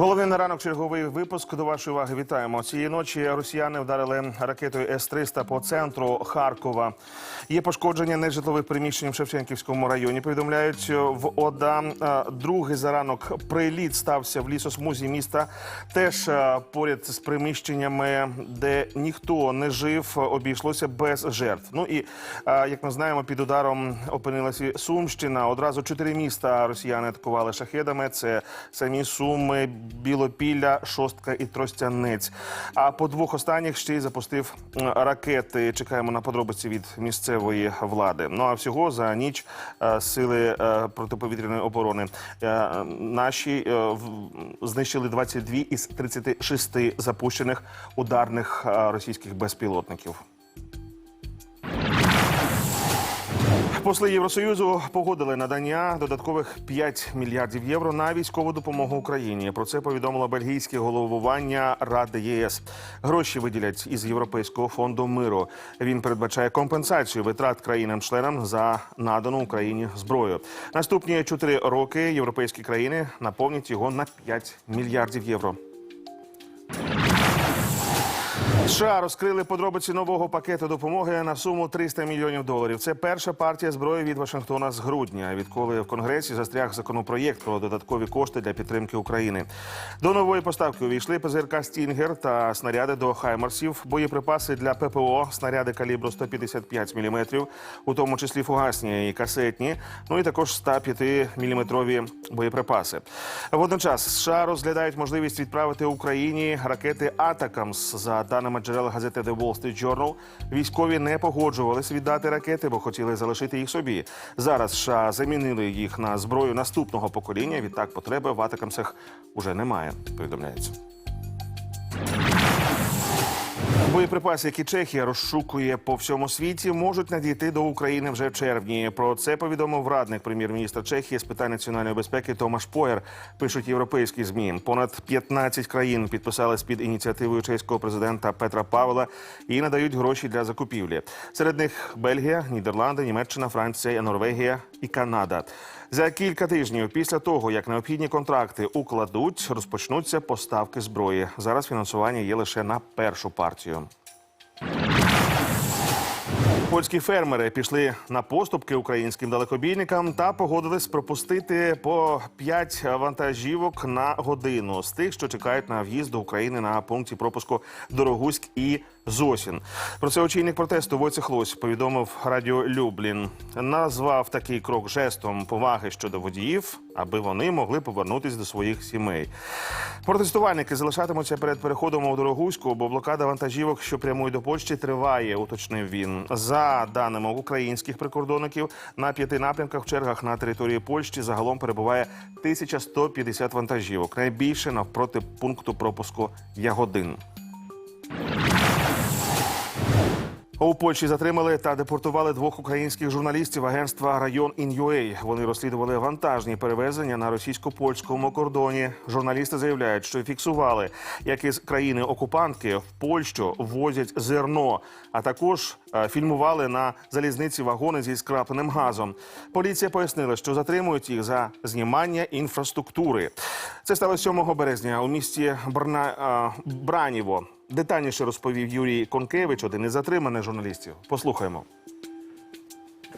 Головний на ранок черговий випуск до вашої уваги. Вітаємо цієї ночі. Росіяни вдарили ракетою С-300 по центру Харкова. Є пошкодження нежитлових приміщень в Шевченківському районі. Повідомляють в ОДА. Е, Другий за ранок приліт стався в лісосмузі міста. Теж е, поряд з приміщеннями, де ніхто не жив, обійшлося без жертв. Ну і е, як ми знаємо, під ударом опинилася Сумщина. Одразу чотири міста росіяни атакували шахедами. Це самі Суми, Білопілля, Шостка і Тростянець. А по двох останніх ще й запустив ракети. Чекаємо на подробиці від місцевої влади. Ну а всього за ніч е, сили е, протиповітряної оборони е, наші знищили 22 із 36 запущених ударних російських безпілотників. Посли Євросоюзу погодили надання додаткових 5 мільярдів євро на військову допомогу Україні. Про це повідомило бельгійське головування Ради ЄС. Гроші виділять із Європейського фонду миру. Він передбачає компенсацію витрат країнам-членам за надану Україні зброю. Наступні 4 роки європейські країни наповнять його на 5 мільярдів євро. США розкрили подробиці нового пакету допомоги на суму 300 мільйонів доларів. Це перша партія зброї від Вашингтона з грудня, відколи в Конгресі застряг законопроєкт про додаткові кошти для підтримки України. До нової поставки увійшли ПЗРК Стінгер та снаряди до Хаймарсів, боєприпаси для ППО, снаряди калібру 155 мм, у тому числі фугасні і касетні, ну і також 105 мм боєприпаси. Водночас США розглядають можливість відправити Україні ракети Атакамс. За даними джерел газети The Wall Street Journal, військові не погоджувалися віддати ракети, бо хотіли залишити їх собі. Зараз США замінили їх на зброю наступного покоління. Відтак потреби в Атакамсах уже немає. Повідомляється. Боєприпаси, які Чехія розшукує по всьому світі, можуть надійти до України вже в червні. Про це повідомив радник прем'єр-міністра Чехії з питань національної безпеки Томаш Поєр. Пишуть європейські змі. Понад 15 країн підписались під ініціативою чеського президента Петра Павла і надають гроші для закупівлі. Серед них Бельгія, Нідерланди, Німеччина, Франція, Норвегія і Канада. За кілька тижнів після того, як необхідні контракти укладуть, розпочнуться поставки зброї. Зараз фінансування є лише на першу партію. Польські фермери пішли на поступки українським далекобійникам та погодились пропустити по 5 вантажівок на годину з тих, що чекають на в'їзд до України на пункті пропуску Дорогуськ і Зосін. Про це очільник протесту Войцех Лось повідомив радіо Люблін. Назвав такий крок жестом поваги щодо водіїв, аби вони могли повернутись до своїх сімей. Протестувальники залишатимуться перед переходом у Дорогуську, бо блокада вантажівок, що прямують до Польщі, триває, уточнив він. За даними українських прикордонників, на п'яти напрямках в чергах на території Польщі загалом перебуває 1150 вантажівок. Найбільше навпроти пункту пропуску Ягодин. У Польщі затримали та депортували двох українських журналістів агентства Район Ін'юей. Вони розслідували вантажні перевезення на російсько-польському кордоні. Журналісти заявляють, що фіксували, як із країни окупантки в Польщу возять зерно, а також е, фільмували на залізниці вагони зі скрапленим газом. Поліція пояснила, що затримують їх за знімання інфраструктури. Це сталося 7 березня у місті Брна... е, Браніво. Детальніше розповів Юрій Конкевич, один із затриманих журналістів. Послухаємо.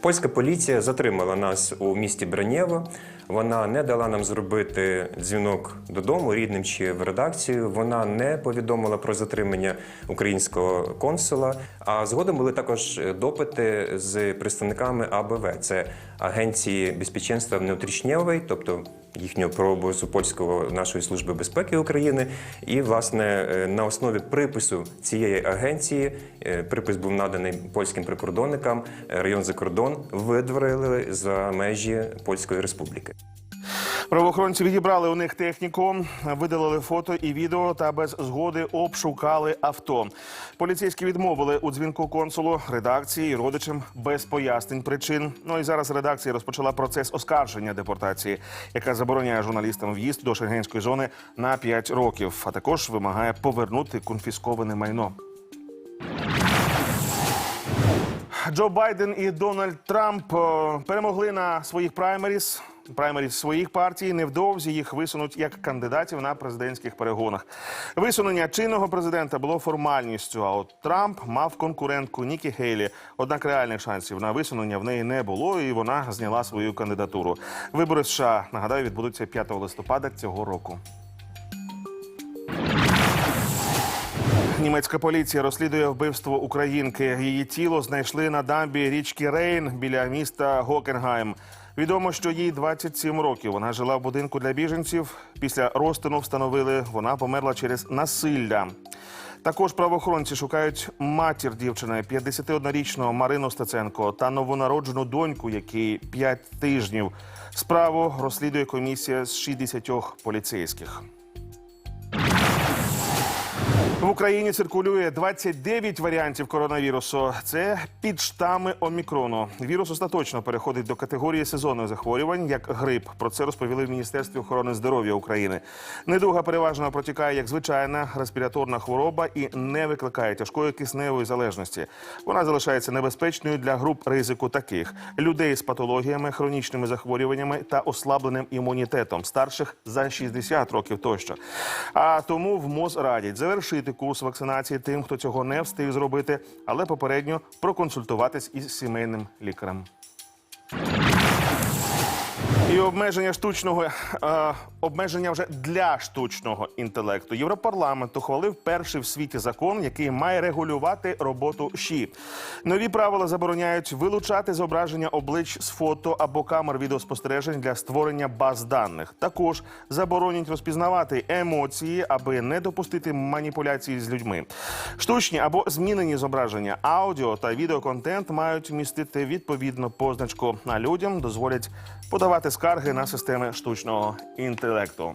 Польська поліція затримала нас у місті Бранєво. Вона не дала нам зробити дзвінок додому, рідним чи в редакцію. Вона не повідомила про затримання українського консула. А згодом були також допити з представниками АБВ. Це агенції безпеченства внутрішньової, тобто їхнього прообразу польського нашої служби безпеки України. І власне е, на основі припису цієї агенції е, припис був наданий польським прикордонникам. е, Район за кордон видворили за межі Польської Республіки. Правоохоронці відібрали у них техніку, видалили фото і відео та без згоди обшукали авто. Поліцейські відмовили у дзвінку консулу редакції і родичам без пояснень причин. Ну і зараз редакція розпочала процес оскарження депортації, яка забороняє журналістам в'їзд до шенгенської зони на 5 років, а також вимагає повернути конфісковане майно. Джо Байден і Дональд Трамп е, перемогли на своїх праймеріс праймерів своїх партій. Невдовзі їх висунуть як кандидатів на президентських перегонах. Висунення чинного президента було формальністю. А от Трамп мав конкурентку Нікі Гейлі. Однак реальних шансів на висунення в неї не було, і вона зняла свою кандидатуру. Вибори США нагадаю відбудуться 5 листопада цього року. Німецька поліція розслідує вбивство українки. Її тіло знайшли на дамбі річки Рейн біля міста Гокенгайм. Відомо, що їй 27 років. Вона жила в будинку для біженців. Після розтину встановили, вона померла через насилля. Також правоохоронці шукають матір дівчини 51-річного Марину Стеценко та новонароджену доньку, якій 5 тижнів. Справу розслідує комісія з 60 поліцейських. В Україні циркулює 29 варіантів коронавірусу. Це підштами омікрону. Вірус остаточно переходить до категорії сезонних захворювань, як грип. Про це розповіли в Міністерстві охорони здоров'я України. Недуга переважно протікає як звичайна респіраторна хвороба і не викликає тяжкої кисневої залежності. Вона залишається небезпечною для груп ризику таких людей з патологіями, хронічними захворюваннями та ослабленим імунітетом, старших за 60 років тощо. А тому в МОЗ радять завершити курс вакцинації тим, хто цього не встиг зробити, але попередньо проконсультуватись із сімейним лікарем. І обмеження штучного е, обмеження вже для штучного інтелекту. Європарламент ухвалив перший в світі закон, який має регулювати роботу ШІ. Нові правила забороняють вилучати зображення облич з фото або камер відеоспостережень для створення баз даних. Також заборонять розпізнавати емоції, аби не допустити маніпуляції з людьми. Штучні або змінені зображення, аудіо та відеоконтент мають містити відповідну позначку. А людям дозволять подавати скарги на системи штучного інтелекту.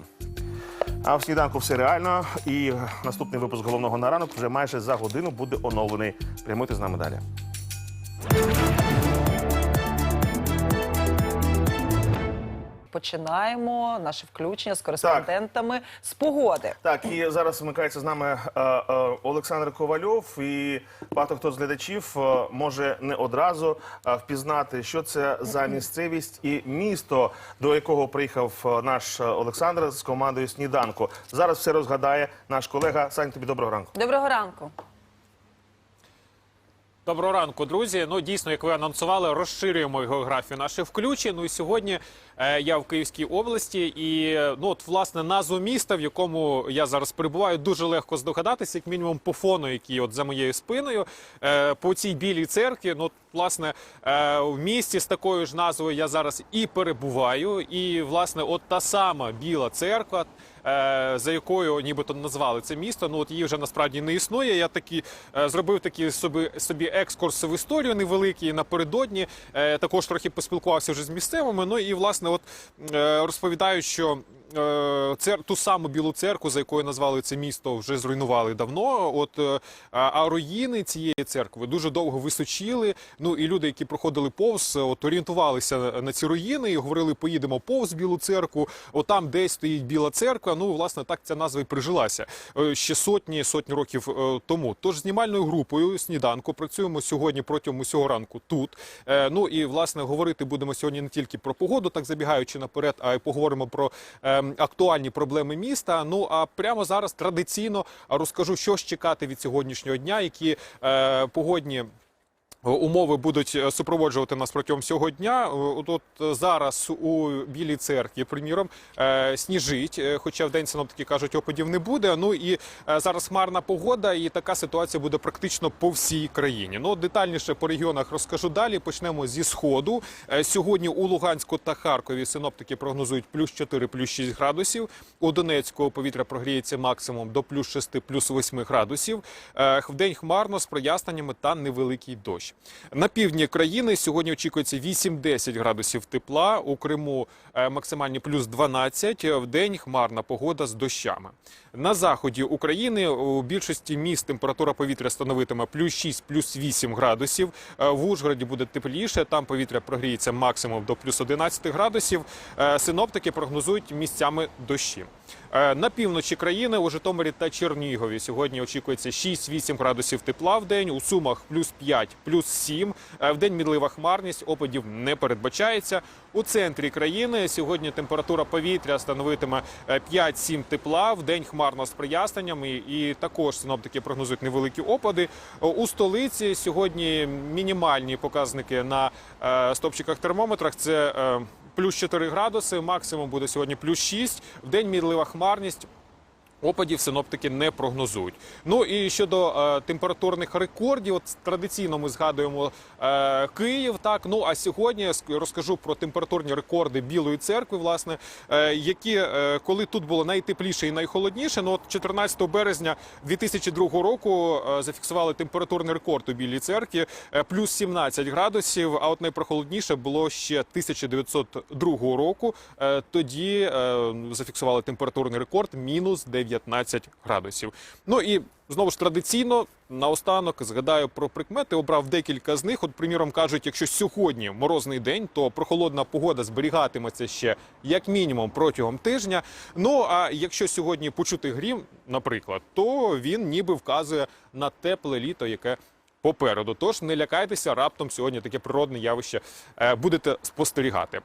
А в сніданку все реально. І наступний випуск головного на ранок вже майже за годину буде оновлений. Прямуйте з нами далі. Починаємо наше включення з кореспондентами з погоди. Так, і зараз вмикається з нами е, е, Олександр Ковальов. І багато хто з глядачів е, може не одразу е, впізнати, що це за місцевість і місто, до якого приїхав е, наш е, Олександр з командою сніданку. Зараз все розгадає наш колега. Сань, тобі доброго ранку. Доброго ранку. Доброго ранку, друзі. Ну дійсно, як ви анонсували, розширюємо географію наших включень. Ну і сьогодні е, я в Київській області, і е, ну от власне назву міста, в якому я зараз перебуваю, дуже легко здогадатися, як мінімум по фону, який от за моєю спиною, е, по цій білій церкві. Ну, власне, е, в місті з такою ж назвою я зараз і перебуваю. І власне, от та сама біла церква. е, За якою нібито назвали це місто, ну от її вже насправді не існує. Я такі е, зробив такий собі собі екскурс в історію невеликий напередодні. Також трохи поспілкувався вже з місцевими. Ну і власне, от розповідають, що. Е, Цер ту саму білу церкву, за якою назвали це місто, вже зруйнували давно. От е, а руїни цієї церкви дуже довго височили. Ну і люди, які проходили повз, от орієнтувалися на ці руїни і говорили: поїдемо повз білу церкву. От там десь стоїть біла церква. Ну власне так ця назва і прижилася е, ще сотні сотні років тому. Тож знімальною групою сніданку працюємо сьогодні протягом усього ранку тут. Ну і власне говорити будемо сьогодні не тільки про погоду, так забігаючи наперед, а й поговоримо про актуальні проблеми міста. Ну а прямо зараз традиційно розкажу, що ж чекати від сьогоднішнього дня, які е, погодні. Умови будуть е, супроводжувати нас протягом всього дня. Е, От, от зараз у Білій церкві, приміром, е, сніжить, е, хоча в день синоптики кажуть, опадів не буде. Ну і е, зараз хмарна погода, і така ситуація буде практично по всій країні. Ну детальніше по регіонах розкажу далі. Почнемо зі сходу. Е, Сьогодні у Луганську та Харкові синоптики прогнозують плюс 4, плюс 6 градусів. У Донецьку повітря прогріється максимум до плюс 6, плюс 8 градусів. Е, Вдень хмарно з проясненнями та невеликий дощ. На півдні країни сьогодні очікується 8-10 градусів тепла. У Криму е, максимальні плюс 12. В день хмарна погода з дощами. На заході України у більшості міст температура повітря становитиме плюс 6, плюс 8 градусів. Е, В Ужгороді буде тепліше. Там повітря прогріється максимум до плюс 11 градусів. Е, Синоптики прогнозують місцями дощі. Е, На півночі країни у Житомирі та Чернігові сьогодні очікується 6-8 градусів тепла в день. У Сумах плюс 5, плюс 7. Е, В день мінлива хмарність, опадів не передбачається. У центрі країни сьогодні температура повітря становитиме е, 5-7 тепла. В день хмарно з проясненнями. І також синоптики прогнозують невеликі опади. У столиці сьогодні мінімальні показники на е, стопчиках термометрах. Це е, плюс 4 градуси, максимум буде сьогодні плюс 6. В день мінлива хмарність. Опадів синоптики не прогнозують. Ну і щодо е, температурних рекордів, от традиційно ми згадуємо е, Київ. Так ну а сьогодні я розкажу про температурні рекорди Білої церкви, власне, е, які е, коли тут було найтепліше і найхолодніше. Ну от 14 березня 2002 року е, зафіксували температурний рекорд у Білій церкві е, плюс 17 градусів. А от найпрохолодніше було ще 1902 року. Е, тоді е, зафіксували температурний рекорд мінус 19 градусів. Ну і знову ж традиційно наостанок згадаю про прикмети. Обрав декілька з них. От, приміром, кажуть, якщо сьогодні морозний день, то прохолодна погода зберігатиметься ще як мінімум протягом тижня. Ну а якщо сьогодні почути грім, наприклад, то він ніби вказує на тепле літо, яке попереду. Тож не лякайтеся, раптом сьогодні таке природне явище е, будете спостерігати.